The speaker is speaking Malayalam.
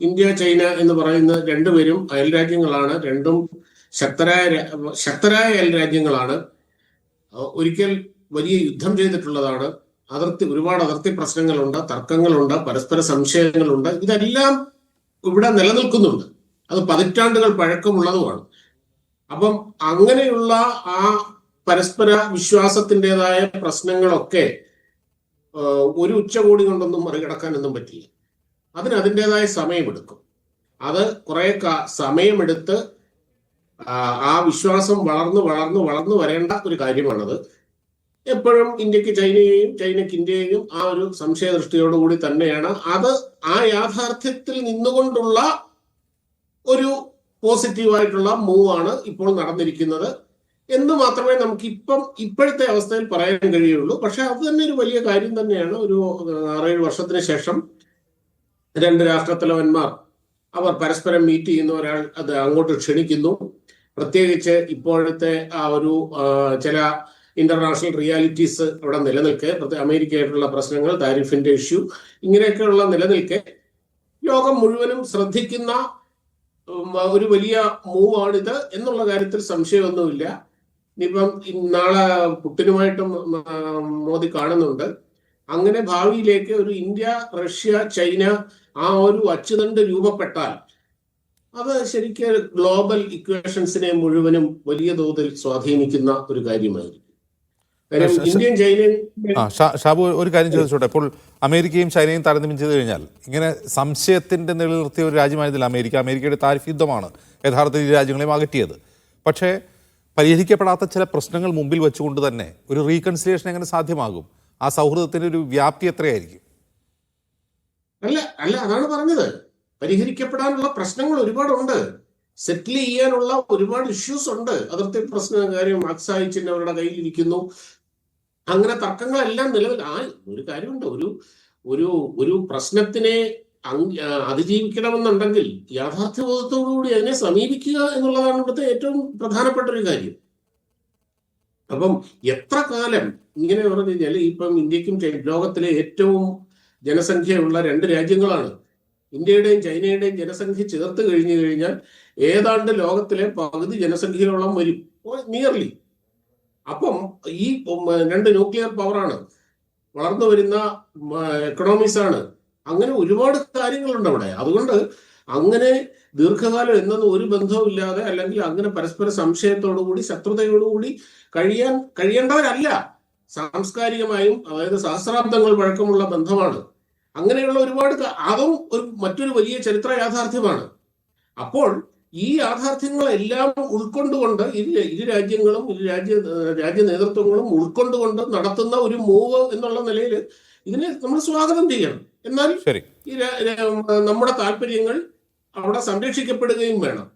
ഇന്ത്യ ചൈന എന്ന് പറയുന്ന രണ്ടുപേരും അയൽ രാജ്യങ്ങളാണ്. രണ്ടും ശക്തരായ ശക്തരായ അയൽ രാജ്യങ്ങളാണ്. ഒരിക്കൽ വലിയ യുദ്ധം ചെയ്തിട്ടുള്ളതാണ്. അതിർത്തി ഒരുപാട് അതിർത്തി പ്രശ്നങ്ങളുണ്ട് തർക്കങ്ങളുണ്ട് പരസ്പര സംശയങ്ങളുണ്ട്. ഇതെല്ലാം ഇവിടെ നിലനിൽക്കുന്നുണ്ട്. അത് പതിറ്റാണ്ടുകൾ പഴക്കമുള്ളതുമാണ്. അപ്പം അങ്ങനെയുള്ള ആ പരസ്പര വിശ്വാസത്തിന്റെതായ പ്രശ്നങ്ങളൊക്കെ ഒരു ഉച്ചകോടി കൊണ്ടൊന്നും മറികടക്കാനൊന്നും പറ്റില്ല അതിന് അതിന്റെതായ സമയമെടുക്കും. അത് കുറേ സമയമെടുത്ത് ആ, വിശ്വാസം വളർന്നു വളർന്നു വളർന്നു വരേണ്ട ഒരു കാര്യമാണത്. എപ്പോഴും ഇന്ത്യയ്ക്ക് ചൈനയെയും ചൈനയ്ക്ക് ഇന്ത്യയെയും ആ ഒരു സംശയദൃഷ്ടിയോടുകൂടി തന്നെയാണ്. അത് ആ യാഥാർത്ഥ്യത്തിൽ നിന്നുകൊണ്ടുള്ള ഒരു പോസിറ്റീവായിട്ടുള്ള മൂവ് ആണ് ഇപ്പോൾ നടന്നിരിക്കുന്നത്. എന്ന് മാത്രമേ നമുക്ക് ഇപ്പം ഇപ്പോഴത്തെ അവസ്ഥയിൽ പറയാൻ കഴിയുള്ളൂ. പക്ഷെ അത് തന്നെ ഒരു വലിയ കാര്യം തന്നെയാണ്. ഒരു ആറേഴ് വർഷത്തിന് ശേഷം രണ്ട് രാഷ്ട്രത്തലവന്മാർ അവർ പരസ്പരം മീറ്റ് ചെയ്യുന്ന ഒരാൾ അത് അങ്ങോട്ട് ക്ഷണിക്കുന്നു. പ്രത്യേകിച്ച് ഇപ്പോഴത്തെ ആ ഒരു ചില ഇന്റർനാഷണൽ റിയാലിറ്റീസ് അവിടെ നിലനിൽക്കെ അമേരിക്കയായിട്ടുള്ള പ്രശ്നങ്ങൾ താരിഫിന്റെ ഇഷ്യൂ ഇങ്ങനെയൊക്കെയുള്ള നിലനിൽക്കെ ലോകം മുഴുവനും ശ്രദ്ധിക്കുന്ന ഒരു വലിയ മൂവാണിത് എന്നുള്ള കാര്യത്തിൽ സംശയമൊന്നുമില്ല. ഇനിയിപ്പം നാളെ പുട്ടിനുമായിട്ടും മോദി കാണുന്നുണ്ട്. അങ്ങനെ ഭാവിയിലേക്ക് ഒരു ഇന്ത്യ റഷ്യ ചൈന ആ ഒരു അച്ചുതണ്ട് രൂപപ്പെട്ടാൽ അത് ശരിക്കും ഗ്ലോബൽ ഇക്വേഷൻസിനെ മുഴുവനും വലിയ തോതിൽ സ്വാധീനിക്കുന്ന ഒരു കാര്യമായിരിക്കും. ഷാബു ഒരു കാര്യം ചോദിച്ചോട്ടെ? ഇപ്പോൾ അമേരിക്കയും ചൈനയും താരതമ്യം ചെയ്തു കഴിഞ്ഞാൽ ഇങ്ങനെ സംശയത്തിന്റെ നിലനിർത്തിയ ഒരു രാജ്യമായതിൽ അമേരിക്ക അമേരിക്കയുടെ താരിഫ് യുദ്ധമാണ് യഥാർത്ഥത്തിൽ ഈ രാജ്യങ്ങളെയും അകറ്റിയത് പക്ഷേ പരിഹരിക്കപ്പെടാത്ത ചില പ്രശ്നങ്ങൾ മുമ്പിൽ വെച്ചുകൊണ്ട് തന്നെ ഒരു റീകൺസിലിയേഷൻ എങ്ങനെ സാധ്യമാകും? ആ സൗഹൃദത്തിന്റെ ഒരു വ്യാപ്തി എത്രയായിരിക്കും? അല്ല അല്ല അതാണ് പറഞ്ഞത്. പരിഹരിക്കപ്പെടാനുള്ള പ്രശ്നങ്ങൾ ഒരുപാടുണ്ട്. സെറ്റിൽ ചെയ്യാനുള്ള ഒരുപാട് ഇഷ്യൂസ് ഉണ്ട്. അതിർത്തി പ്രശ്ന കാര്യം അക്സായിച്ചിന് അവരുടെ കയ്യിലിരിക്കുന്നു അങ്ങനെ തർക്കങ്ങളെല്ലാം നിലവിൽ ആ ഒരു കാര്യമുണ്ട്. ഒരു ഒരു ഒരു പ്രശ്നത്തിനെ അതിജീവിക്കണമെന്നുണ്ടെങ്കിൽ യാഥാർത്ഥ്യബോധത്തോടു കൂടി അതിനെ സമീപിക്കുക എന്നുള്ളതാണ് ഇവിടുത്തെ ഏറ്റവും പ്രധാനപ്പെട്ട ഒരു കാര്യം. അപ്പം എത്ര കാലം ഇങ്ങനെ പറഞ്ഞു കഴിഞ്ഞാൽ ഇപ്പം ഇന്ത്യക്കും ലോകത്തിലെ ഏറ്റവും ജനസംഖ്യയുള്ള രണ്ട് രാജ്യങ്ങളാണ്. ഇന്ത്യയുടെയും ചൈനയുടെയും ജനസംഖ്യ ചേർത്ത് കഴിഞ്ഞു കഴിഞ്ഞാൽ ഏതാണ്ട് ലോകത്തിലെ പകുതി ജനസംഖ്യയോളം വരും. നിയർലി അപ്പം ഈ രണ്ട് ന്യൂക്ലിയർ പവറാണ് വളർന്നു വരുന്ന എക്കണോമിക്സ് ആണ്. അങ്ങനെ ഒരുപാട് കാര്യങ്ങളുണ്ട് അവിടെ. അതുകൊണ്ട് അങ്ങനെ ദീർഘകാലം എന്നൊന്നും ഒരു ബന്ധവും ഇല്ലാതെ അല്ലെങ്കിൽ അങ്ങനെ പരസ്പര സംശയത്തോടുകൂടി ശത്രുതയോടുകൂടി കഴിയാൻ കഴിയേണ്ടവരല്ല. സാംസ്കാരികമായും അതായത് സഹസ്രാബ്ദങ്ങൾ പഴക്കമുള്ള ബന്ധമാണ്. അങ്ങനെയുള്ള ഒരുപാട് അതും ഒരു മറ്റൊരു വലിയ ചരിത്ര യാഥാർത്ഥ്യമാണ്. അപ്പോൾ ഈ യാഥാർത്ഥ്യങ്ങളെല്ലാം ഉൾക്കൊണ്ടുകൊണ്ട് ഇരു ഇരു രാജ്യങ്ങളും ഇരു രാജ്യ രാജ്യ നേതൃത്വങ്ങളും ഉൾക്കൊണ്ടുകൊണ്ട് നടത്തുന്ന ഒരു മൂവ് എന്നുള്ള നിലയിൽ ഇതിനെ നമ്മൾ സ്വാഗതം ചെയ്യണം. എന്നാൽ നമ്മുടെ താല്പര്യങ്ങൾ അവിടെ സംരക്ഷിക്കപ്പെടുകയും വേണം.